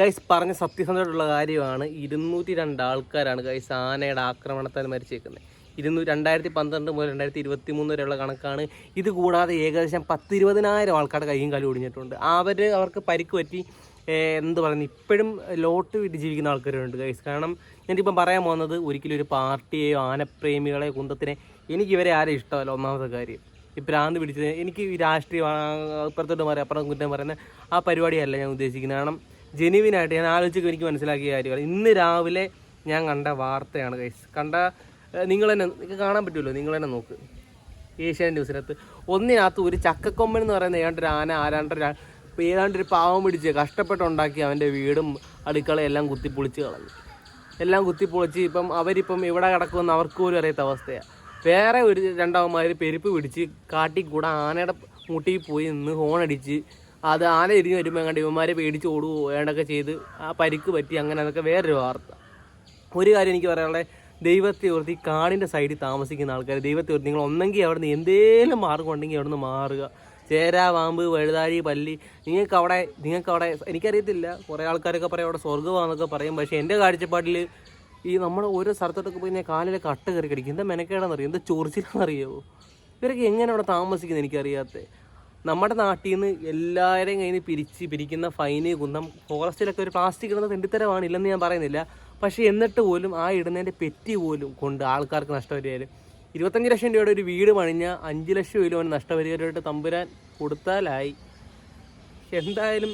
Guys പറഞ്ഞ സത്യസന്ധമായിട്ടുള്ള കാര്യമാണ്. ഇരുന്നൂറ്റി രണ്ട് ആൾക്കാരാണ് ഗൈസ് ആനയുടെ ആക്രമണത്താൽ മരിച്ചേക്കുന്നത്. ഇരുന്നൂറ്റി രണ്ടായിരത്തി പന്ത്രണ്ട് മുതൽ രണ്ടായിരത്തി ഇരുപത്തി മൂന്ന് വരെയുള്ള കണക്കാണ്. ഇത് കൂടാതെ ഏകദേശം പത്ത് ഇരുപതിനായിരം ആൾക്കാരുടെ കൈയും കാലും ഒടിഞ്ഞിട്ടുണ്ട്. അവർ അവർക്ക് പരിക്ക് പറ്റി എന്ത് പറയുന്നത് ഇപ്പോഴും ലോട്ട് വിട്ട് ജീവിക്കുന്ന ആൾക്കാരുണ്ട് ഗൈസ് കാരണം ഞാനിപ്പം പറയാൻ പോകുന്നത് ഒരിക്കലും ഒരു പാർട്ടിയെയോ ആനപ്രേമികളെ കുന്തത്തിനെ എനിക്ക് ഇവരെ ആരും ഇഷ്ടമല്ല. ഒന്നാമത്തെ കാര്യം ഈ ഭ്രാന്ത് പിടിച്ചത് എനിക്ക് രാഷ്ട്രീയ അപ്പുറത്തോട്ട് മാറി അപ്പുറം കുറ്റം പറയുന്ന ആ പരിപാടിയല്ല ഞാൻ ഉദ്ദേശിക്കുന്നത്. കാരണം ജെനുവിനായിട്ട് ഞാൻ ആലോചിച്ചപ്പോൾ എനിക്ക് മനസ്സിലാക്കിയ കാര്യമാണ്. ഇന്ന് രാവിലെ ഞാൻ കണ്ട വാർത്തയാണ് ഗൈസ് കണ്ട നിങ്ങൾ തന്നെ നിങ്ങൾക്ക് കാണാൻ പറ്റുമല്ലോ നിങ്ങൾ തന്നെ നോക്ക്. ഏഷ്യൻ ന്യൂസിനകത്ത് ഒന്നിനകത്ത് ഒരു ചക്കക്കൊമ്പൻ എന്ന് പറയുന്ന ഏതാണ്ട് ഒരു ആന ആരാണ്ട് ഏതാണ്ട് ഒരു പാവം പിടിച്ച് കഷ്ടപ്പെട്ടുണ്ടാക്കി അവന്റെ വീടും അടുക്കളയും എല്ലാം കുത്തിപ്പൊളിച്ച് കളഞ്ഞു. എല്ലാം കുത്തിപ്പൊളിച്ച് ഇപ്പം അവരിപ്പം ഇവിടെ കിടക്കുമെന്ന് അവർക്ക് പോലും അറിയാത്ത അവസ്ഥയാണ് വേറെ ഒരു രണ്ടാമന്മാർ പെരുപ്പ് പിടിച്ച് കാട്ടിൽ കൂടെ ആനയുടെ മുട്ടിയിൽ പോയി നിന്ന് ഹോണടിച്ച് അത് ആന ഇരിഞ്ഞ് വരുമ്പോൾ കണ്ട് ഇവന്മാരെ പേടിച്ച് ഓടുകയോ വേണ്ടൊക്കെ ചെയ്ത് ആ പരിക്ക് പറ്റി അങ്ങനെ അതൊക്കെ വേറൊരു വാർത്ത. ഒരു കാര്യം എനിക്ക് പറയാനുള്ളത് ദൈവത്തെ ഓർത്ത് കാടിന്റെ സൈഡിൽ താമസിക്കുന്ന ആൾക്കാർ ദൈവത്തെ ഓർത്ത് നിങ്ങൾ ഒന്നെങ്കിൽ അവിടെ നിന്ന് എന്തേലും മാർഗം ഉണ്ടെങ്കിൽ അവിടെ നിന്ന് മാറുക. ചേര പാമ്പ് വഴുതാഴി പല്ലി. നിങ്ങൾക്ക് അവിടെ നിങ്ങൾക്ക് അവിടെ എനിക്കറിയത്തില്ല. കുറേ ആൾക്കാരൊക്കെ പറയും അവിടെ സ്വർഗമാണെന്നൊക്കെ പറയും. പക്ഷേ എന്റെ കാഴ്ചപ്പാടിൽ ഈ നമ്മൾ ഓരോ സ്ഥലത്തോട്ടൊക്കെ പോയി ഞാൻ കാലിലെ കട്ട കയറി കടിക്കും. എന്താ മെനക്കേടാണെന്നറിയോ എന്താ ചൊറിച്ചിലാണെന്നറിയാമോ ഇവരൊക്കെ എങ്ങനെ അവിടെ താമസിക്കുന്നത് എനിക്കറിയാത്തത് നമ്മുടെ നാട്ടിൽ നിന്ന് എല്ലാവരെയും കയ്യിൽ നിന്ന് പിരിച്ച് പിരിക്കുന്ന ഫൈന് കുന്നം ഫോറസ്റ്റിലൊക്കെ ഒരു പ്ലാസ്റ്റിക് ഇടുന്ന തെണ്ടിത്തരമാണ് ഇല്ലെന്ന് ഞാൻ പറയുന്നില്ല. പക്ഷേ എന്നിട്ട് പോലും ആ ഇടുന്നതിന്റെ പെറ്റി പോലും കൊണ്ട് ആൾക്കാർക്ക് നഷ്ടപരിഹാരം ഇരുപത്തഞ്ച് ലക്ഷം രൂപയുടെ ഒരു വീട് പണിഞ്ഞ അഞ്ച് ലക്ഷം രൂപ നഷ്ടപരിഹാരമായിട്ട് തമ്പുരാൻ കൊടുത്താലായി. എന്തായാലും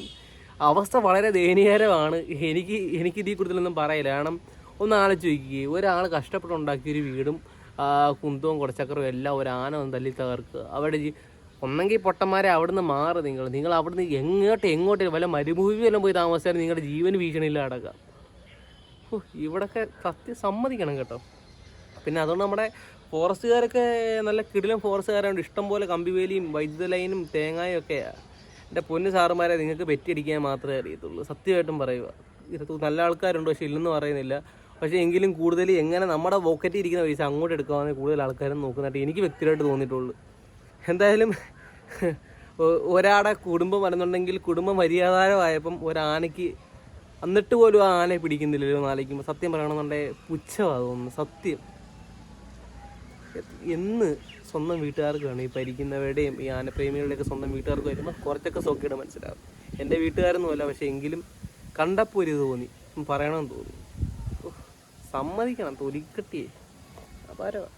അവസ്ഥ വളരെ ദയനീയകരമാണ്. എനിക്ക് എനിക്ക് ഇതിൽ കൂടുതലൊന്നും പറയില്ല. കാരണം ഒന്ന് ആലോചിച്ച് നോക്കിയേ ഒരാൾ കഷ്ടപ്പെട്ടുണ്ടാക്കിയൊരു വീടും കുന്തവും കുറച്ചക്കറും എല്ലാം ഒരു ആന ഒന്ന് തല്ലി തകർക്കുക. അവിടെ ഒന്നെങ്കിൽ പൊട്ടന്മാരെ അവിടുന്ന് മാറ് നിങ്ങൾ. നിങ്ങൾ അവിടുന്ന് എങ്ങോട്ട് എങ്ങോട്ട് വല്ല മരുഭൂമി വല്ലതും പോയി താമസിച്ചാൽ നിങ്ങളുടെ ജീവൻ ഭീഷണിയില്ല അടക്കാം. ഇവിടൊക്കെ സത്യം സമ്മതിക്കണം കേട്ടോ. പിന്നെ അതുകൊണ്ട് നമ്മുടെ ഫോറസ്റ്റുകാരൊക്കെ നല്ല കിടിലും ഫോറസ്റ്റുകാരുണ്ട്. ഇഷ്ടംപോലെ കമ്പിവേലിയും വൈദ്യുത ലൈനും തേങ്ങായും ഒക്കെയാണ് എന്റെ പൊന്ന് സാറുമാരെ നിങ്ങൾക്ക് പെറ്റിയടിക്കാൻ മാത്രമേ അറിയത്തുള്ളൂ. സത്യമായിട്ടും പറയുക ഇതിനകത്ത് നല്ല ആൾക്കാരുണ്ട് പക്ഷേ ഇല്ലെന്ന് പറയുന്നില്ല. പക്ഷേ എങ്കിലും കൂടുതൽ എങ്ങനെ നമ്മുടെ പോക്കറ്റിൽ ഇരിക്കുന്ന പൈസ അങ്ങോട്ട് എടുക്കാമെന്ന് കൂടുതൽ ആൾക്കാരും നോക്കുന്നതായിട്ട് എനിക്ക് വ്യക്തിപരമായിട്ട് തോന്നിയിട്ടുള്ളൂ. എന്തായാലും ഒരാടെ കുടുംബം വരുന്നുണ്ടെങ്കിൽ കുടുംബം മര്യാദാരമായപ്പം ഒരാനയ്ക്ക് എന്നിട്ട് പോലും ആ ആനയെ പിടിക്കുന്നില്ലല്ലോ എന്ന് ആലോചിക്കുമ്പോൾ സത്യം പറയണമെന്നുണ്ടെങ്കിൽ പുച്ഛമാണ് സത്യം. എന്ന് സ്വന്തം വീട്ടുകാർക്കാണ് ഈ പരിക്കുന്നവരുടെയും ഈ ആനപ്രേമികളുടെയൊക്കെ സ്വന്തം വീട്ടുകാർക്ക് വരുമ്പോൾ കുറച്ചൊക്കെ സോക്കേട് മനസ്സിലാവും. എന്റെ വീട്ടുകാരൊന്നുമല്ല പക്ഷേ എങ്കിലും കണ്ടപ്പോൾ ഒരു തോന്നി. പറയണമെന്ന് തോന്നി. സമ്മതിക്കണം തൊലിക്കട്ടിയേ. അപാരമാണ്